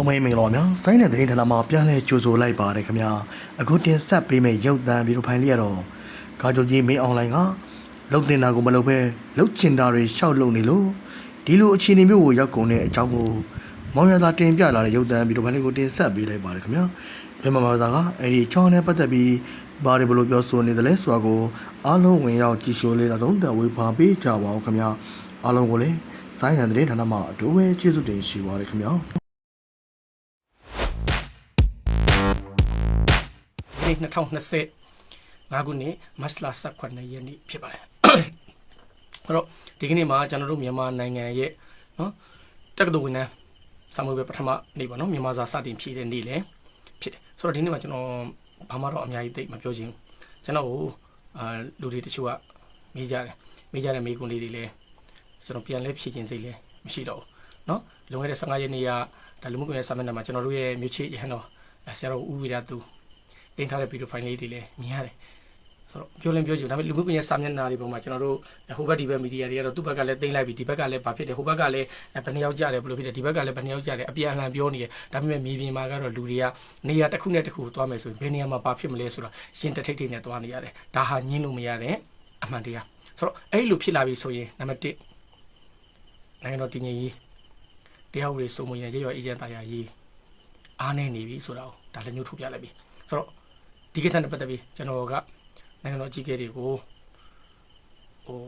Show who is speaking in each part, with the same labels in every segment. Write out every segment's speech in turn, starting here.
Speaker 1: လုံးပဲမင်္ဂလာပါများဆိုင်းတဲ့သတင်းဌာနမှာပြန်လဲကြိုဆိုလိုက်ပါတယ်ခင်ဗျာအခုတင်ဆက်ပေးမယ့်ရုပ်သံဗီဒီယိုဖိုင်လေးကတော့ကာကြိုကြီးမင်းအွန်လိုင်းကလုတ်တင်တာကိုမလုပ်ပဲလုတ်ချင်တာတွေရှောက်လုပ်နေလို့ဒီလိုအခြေအနေမျိုးကိုရောက်ကုန်တဲ့အကြောင်းကိုမောင်ရသာတင်ပြလာတဲ့ရုပ်သံဗီဒီယိုဖိုင်လေးကိုတင်ဆက်ပေးလိုက်ပါတယ်ခင်ဗျာမြန်မာမှာသာကအဲ့ဒီချောင်းနဲ့ပတ်သက်ပြီးဘာတွေဘလို့ပြောဆိုနေတယ်လဲဆိုတာကိုအားလုံးဝင်ရောက်ကြည့်ရှုလေးတော့တဝေဖာပေးကြပါဦးခင်ဗျာအားလုံးကိုလည်းဆိုင်းတဲ့သတင်းဌာနမှာအတူပဲကျေးဇူးတင်ရှိပါတယ်ခင်ဗျာ
Speaker 2: နှစ်2025ခုနှစ်မတ်လ18ရက်နေ့ဖြစ်ပါတယ်။အဲ့တော့ဒီကနေ့မှာကျွန်တော်တို့မြန်မာနိုင်ငံရဲ့နော်တက္ကသိုလ်ဝင်တန်းစာမွေးပွဲပထမနေ့ပေါ့နော်မြန်မာစာစတင်ဖြည့်တဲ့နေ့လည်းဖြစ်တယ်။ဆိုတော့ဒီနေ့မှာကျွန်တော်ဘာမှတော့အများကြီးသိမပြောချင်ဘူး။ကျွန်တော်ကိုအာလူတွေတချို့ကမေးကြတယ်။မေးကြတဲ့မေးခွန်းလေးတွေလည်းကျွန်တော်ပြန်လဲဖြည့်ခြင်းစိတ်လည်းမရှိတော့ဘူး။နော်လွန်ခဲ့တဲ့15ရက်နေ့ကဒါလူမှုကွန်ရက်စာမျက်နှာမှာကျွန်တော်တို့ရဲ့မြို့ချရဟန်းတော်ဆရာတော်ဦးဝီရသူ တင်ထားတဲ့ဗီဒီယိုဖိုင်လေးတွေလည်းမြင်ရတယ်ဆိုတော့ပြောလင်းပြောကြည့်ဒါပေမဲ့လူမှုကွန်ရက်စာမျက်နှာတွေပေါ်မှာကျွန်တော်တို့ဟိုဘက်ဒီဘက်မီဒီယာတွေကတော့သူ့ဘက်ကလည်းတင်လိုက်ပြီဒီဘက်ကလည်းဘာဖြစ်တယ်ဟိုဘက်ကလည်းဘယ်နှယောက်ကြတယ်ဘယ်လိုဖြစ်တယ်ဒီဘက်ကလည်းဘယ်နှယောက်ကြတယ်အပြန်အလှန်ပြောနေတယ်ဒါပေမဲ့မြေပြင်မှာကတော့လူတွေကနေရာတစ်ခုနဲ့တစ်ခုသွားမယ်ဆိုရင်ဘယ်နေရာမှာဘာဖြစ်မလဲဆိုတော့ရင်တထိတ်ထိတ်နဲ့သွားနေရတယ်ဒါဟာညင်းလို့မရတဲ့အမှန်တရားဆိုတော့အဲ့လိုဖြစ်လာပြီဆိုရင်နံပါတ်1နိုင်ငံတော်တည်ငြိမ်ရေးတရားဥပဒေစိုးမိုးရေးရေရောအေဂျင့်တရားရေးအားနေနေပြီဆိုတော့ဒါလည်းညှို့ထုတ်ပြလိုက်ပြီ ဆိုတော့ ဒီကိစ္စနဲ့ပတ်သက်ပြီးကျွန်တော်ကနိုင်ငံတော်အကြီးအကဲတွေကိုဟို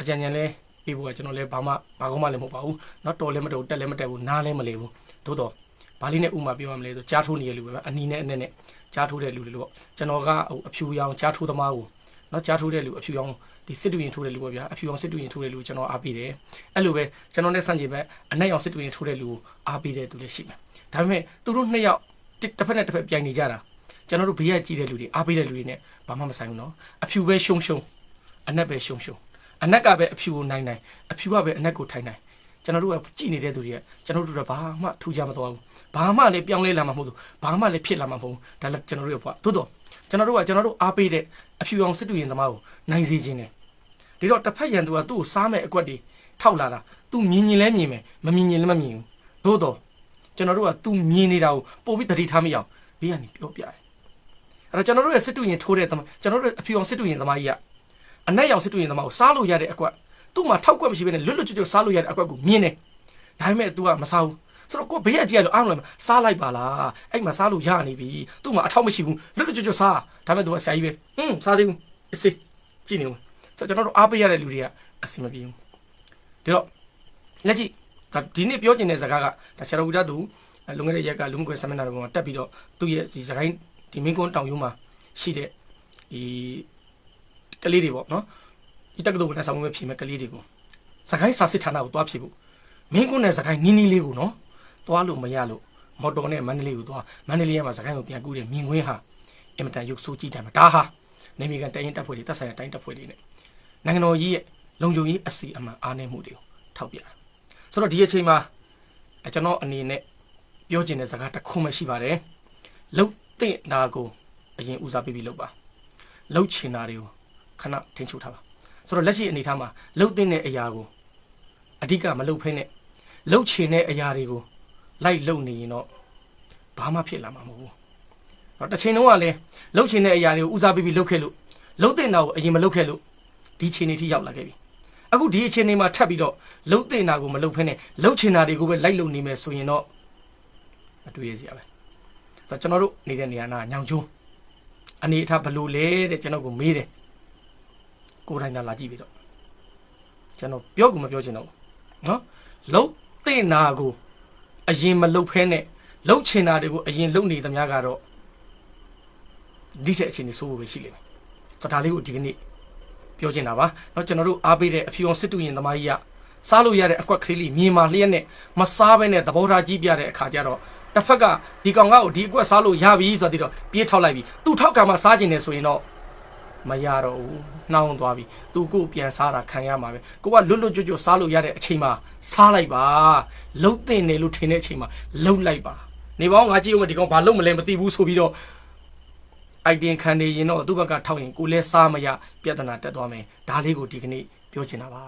Speaker 2: အကြံဉာဏ်လဲပြီးဖို့ကကျွန်တော်လည်းဘာမှဘာကောင်းမှလည်းမဟုတ်ပါဘူးเนาะတော်လည်းမတော်တက်လည်းမတက်ဘူးနားလည်းမလဲဘူးသို့တော့ဘာလေးနဲ့ဥမာပြောရမလဲဆိုကြားထိုးနေတဲ့လူပဲအနီနဲ့အနဲ့နဲ့ကြားထိုးတဲ့လူတွေလို့ပေါ့ကျွန်တော်ကဟိုအဖြူရောင်ကြားထိုးသမားကိုเนาะကြားထိုးတဲ့လူအဖြူရောင်ဒီစစ်တူရင်ထိုးတဲ့လူပေါ့ဗျာအဖြူရောင်စစ်တူရင်ထိုးတဲ့လူကိုကျွန်တော်အားပေးတယ်အဲ့လိုပဲကျွန်တော်နဲ့ဆန့်ကျင်ဘက်အနက်ရောင်စစ်တူရင်ထိုးတဲ့လူကိုအားပေးတဲ့သူလည်းရှိမယ်ဒါပေမဲ့သူတို့နှစ်ယောက်တစ်ဖက်နဲ့တစ်ဖက်ပြိုင်နေကြတာ ကျွန်တော်တို့ဘေးကကြည့်တဲ့လူတွေအားပေးတဲ့လူတွေနဲ့ဘာမှမဆိုင်ဘူးနော်အဖြူပဲရှုံရှုံအနက်ပဲရှုံရှုံအနက်ကပဲအဖြူကိုနိုင်နိုင်အဖြူကပဲအနက်ကိုထိုင်နိုင်ကျွန်တော်တို့ကကြည်နေတဲ့သူတွေကကျွန်တော်တို့ကဘာမှထူကြမသွားဘူးဘာမှလည်းပြောင်းလဲလာမှာမဟုတ်ဘူးဘာမှလည်းဖြစ်လာမှာမဟုတ်ဘူးဒါလည်းကျွန်တော်တို့ရဲ့ဘဝသို့တော့ကျွန်တော်တို့ကကျွန်တော်တို့အားပေးတဲ့အဖြူအောင်စစ်တူရင်သမားကိုနိုင်စေခြင်းနဲ့ဒီတော့တစ်ဖက်ရန်သူကသူ့ကိုစားမဲ့အကွက်တွေထောက်လာတာသူမြင်ရင်လည်းမြင်မယ်မမြင်ရင်လည်းမမြင်ဘူးသို့တော့ကျွန်တော်တို့ကသူမြင်နေတာကိုပို့ပြီးတတိထားမိအောင်ဘေးကနေပြောပြတယ် အဲ့တော့ကျွန်တော်တို့ရဲ့စစ်တူရင်ထိုးတဲ့သမားကျွန်တော်တို့အဖြူအောင်စစ်တူရင်သမားကြီးကအနက်ရောင်စစ်တူရင်သမားကိုစားလို့ရတဲ့အကွက်သူ့မှာထောက်ကွက်မရှိဘဲနဲ့လွတ်လွတ်ကျွတ်ကျွတ်စားလို့ရတဲ့အကွက်ကိုမြင်တယ်ဒါပေမဲ့ तू ကမစားဘူးဆိုတော့ကိုဘေးကကြည့်ရလို့အားလုံးလည်းစားလိုက်ပါလားအဲ့မှာစားလို့ရနေပြီသူ့မှာအထောက်မရှိဘူးလွတ်လွတ်ကျွတ်ကျွတ်စားဒါပေမဲ့ तू ကဆရာကြီးပဲဟွန်းစားသေးဘူးအစ်စေးကြည့်နေဦးဆိုတော့ကျွန်တော်တို့အားပေးရတဲ့လူတွေကအဆင်မပြေဘူးဒါတော့လက်ကြည့်ဒါဒီနေ့ပြောချင်တဲ့စကားကဒါဆရာတော်ဝိဒတ်သူလွန်ခဲ့တဲ့ရက်ကလူမှုကွန်ဆမ်မနာတော်မှာတက်ပြီးတော့သူ့ရဲ့ဒီစကိုင်း ဒီမင်းကွန်းတောင်ယုံမှာရှိတဲ့ဒီကလေးတွေပေါ့နော်ဒီတက္ကသိုလ်ကလည်းဆောင်ရွက်ဖြေမဲ့ကလေးတွေကိုစကိုင်းစာစစ်ဌာနကိုတွားဖြေဖို့မင်းကွန်းနဲ့စကိုင်းနီးနီးလေးကိုနော်တွားလို့မရလို့မော်တော်နဲ့မန္တလေးကိုတွားမန္တလေးကမှစကိုင်းကိုပြန်ကူးတဲ့မြင်ကွင်းဟာအင်မတန်ရုပ်ဆိုးကြည့်တယ်မှာဒါဟာနေမီကန်တရင်တပ်ဖွဲ့တွေတပ်ဆိုင်ရာတိုင်းတပ်ဖွဲ့တွေနဲ့နိုင်ငံတော်ကြီးရဲ့လုံခြုံရေးအစီအမံအားနည်းမှုတွေကိုထောက်ပြတာဆိုတော့ဒီအချိန်မှာအဲကျွန်တော်အနေနဲ့ပြောချင်တဲ့စကားတစ်ခုမှရှိပါတယ်လှု ပ်တဲ့နာကိုအရင်ဦးစားပေးပြီးလုပ်ပါလှုပ်ချင်တာတွေကိုခဏထိန်းချုပ်ထားပါဆိုတော့လက်ရှိအနေထားမှာလှုပ်တဲ့အရာကိုအဓိကမလှုပ်ဖ ೇನೆ လှုပ်ချင်တဲ့အရာတွေကိုလိုက်လှုပ်နေရင်တော့ဘာမှဖြစ်လာမှာမဟုတ်ဘူးတော့တစ်ချိန်လုံးကလည်းလှုပ်ချင်တဲ့အရာတွေကိုဦးစားပေးပြီးလှုပ်ခဲ့လို့လှုပ်တဲ့နာကိုအရင်မလှုပ်ခဲ့လို့ဒီချိန်နေထိရောက်လာခဲ့ပြီအခုဒီအချိန်နေမှာထပ်ပြီးတော့လှုပ်တဲ့နာကိုမလှုပ်ဖ ೇನೆ လှုပ်ချင်တာတွေကိုပဲလိုက်လှုပ်နေမယ်ဆိုရင်တော့မတွေ့ရစရာပဲ ဆိုတော့ကျွန်တော်တို့နေတဲ့နေရာနာညောင်ကျိုး အနေအထားဘလို့လဲတဲ့ကျွန်တော်ကိုမေးတယ်ကိုယ်တိုင်သာလာကြည့်ပြီးတော့ကျွန်တော်ပြောကူမပြောချင်တော့ဘူးနော်လှုပ်တဲ့နာကိုအရင်မလှုပ်ဖဲနဲ့လှုပ်ချင်တာတွေကိုအရင်လှုပ်နေသမျှကတော့ဒီတဲ့အခြေအနေစိုးဖို့ပဲရှိလိမ့်မယ်ဆိုတော့ဒါလေးကိုဒီကနေ့ပြောချင်တာပါเนาะကျွန်တော်တို့အားပေးတဲ့အဖြူအောင်စစ်တူရင်သမားကြီးက စားလို့ရတဲ့အကွက်ကလေးလေးမြေမာလျက်နဲ့မစားဘဲနဲ့သဘောထားကြီးပြတဲ့အခါကျတော့တစ်ဖက်ကဒီကောင်ကကိုဒီအကွက်စားလို့ရပြီဆိုတော့ပြေးထောက်လိုက်ပြီသူထောက်ကမှစားကျင်တယ်ဆိုရင်တော့မရတော့ဘူးနှောင်းသွားပြီသူကိုပြန်စားတာခံရမှာပဲကိုကလွတ်လွတ်ကျွတ်ကျွတ်စားလို့ရတဲ့အချိန်မှာစားလိုက်ပါလှုပ်တင်တယ်လို့ထင်တဲ့အချိန်မှာလှုပ်လိုက်ပါနေပေါင်းငါကြည့်ဦးမဒီကောင်ဘာလုပ်မလဲမသိဘူးဆိုပြီးတော့အိုက်တင်ခံနေရင်တော့သူ့ဘက်ကထောက်ရင်ကိုလည်းစားမရပြဿနာတက်သွားမယ်ဒါလေးကိုဒီကနေ့ပြောချင်တာပါ